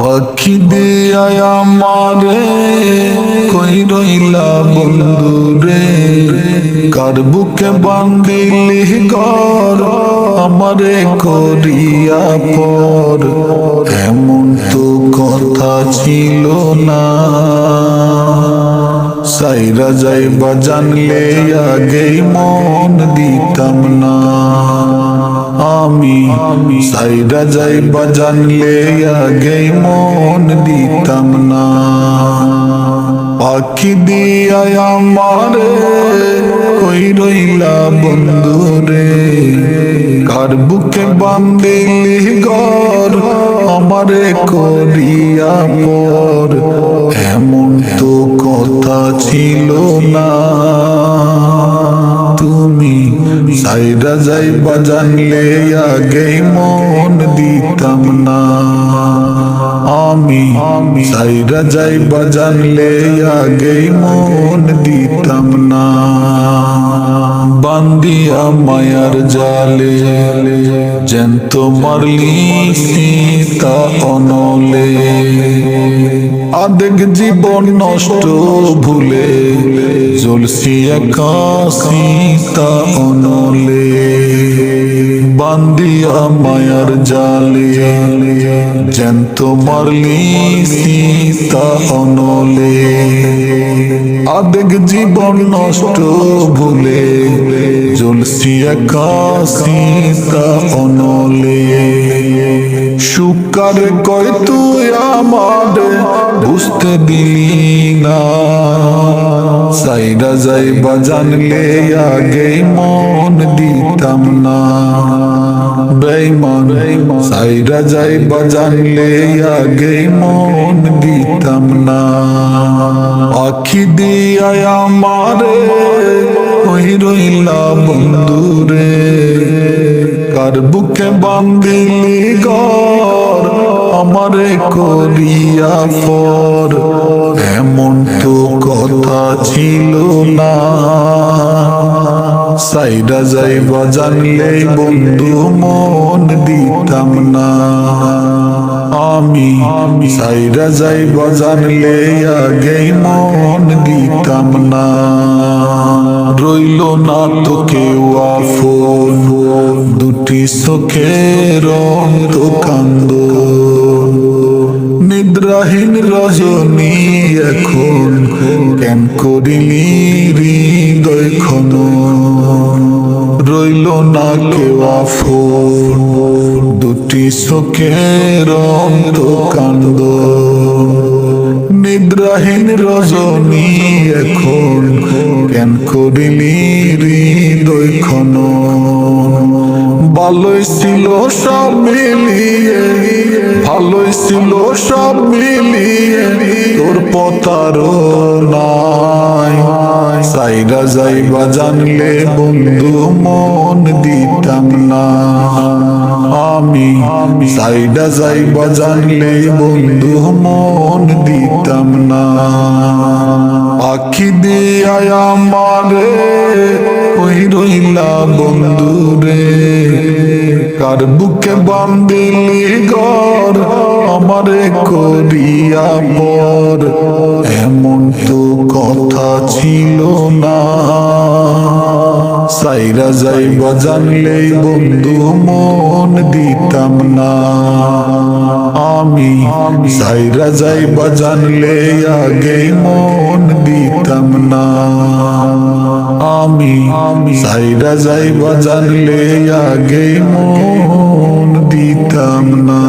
পাখি দিয়া আমারে, কই রইলা বন্ধু রে? কার বুকে বান্দিলি ঘর, আমারে করিয়া পর? এমন তো কথা ছিল না। সাইরা যাইবা জানলে আগেই মন দিতাম না। আমি সাইরা যাইবা জানলে আগেই মন দিতাম না। পাখি দিয়া আমারে কই রইলা বন্ধু রে। কার বুকে বান্দিলি ঘর, আমারে করিয়া পর। ছিল না। তুমি সাইরা যাইবা জানলে আগেই মন দিতাম না। আমি সাইরা যাইবা জানলে আগেই মন দিতাম না। বান্দিয়া মায়ার জালে, জ্যান্ত মারলি সীতা অনলে। আদেক জীবন নষ্ট ভুলে জ্বলসি একা সীতা অনলে। বান্দিয়া মায়ার জালে, জ্যান্ত মারলি সীতা অনলে। আবেগ জীবন নষ্ট ভুলে জ্বলসি একা সীতা অনলে। সুকার কয় তুই আমার বুঝতে দিলি না। সাইরা যাইবা জানলে আগে মন দিতাম না। বেইমান সাইরা যাইবা জানলে আগে মন দিতাম না। আখি দিয়া আমারে ওই রইলা বন্ধুরে। কার বুকে বান্দিলি গর আমারে করিয়া পর। এমন তো কথা ছিল না। সাইরা যাইবা জানলে বন্ধু মন দিতাম না। আমি সাইরা যাইবা জানলে আগেই মন দিতাম না। রইল না তো কেউ আফন দুটি চোখের তো কান্দ। নিদ্রাহীন রজনী এখন কেন করিলি না কেউ আফন দুটি তো কান্দ নিদ্রাহীন রজনী এখন কেন করিলি হৃদয় খন ভালোই ছিল সব মিলিয়ে, ভালোই ছিল সব মিলিয়ে, তোর পতার নাই। সাইরা যাইবা জানলে বন্ধু মন দিতাম না। আমি সাইডা যাইবা জানলে বন্ধু মন দিতাম না। আখি দিয়া আমারে ওই রইলা বন্ধু রে। কার বুকে বান্দিলি ঘর আমারে করিয়া পর। এমন তো কথা ছিল না। সাইরা যাইব জানলে বন্ধু মন দিতাম না। আমি সাইরা যাইব জানলে আগে মন দিতাম না। আমি সাইরা যাইব জানলে আগে মন দিতাম না।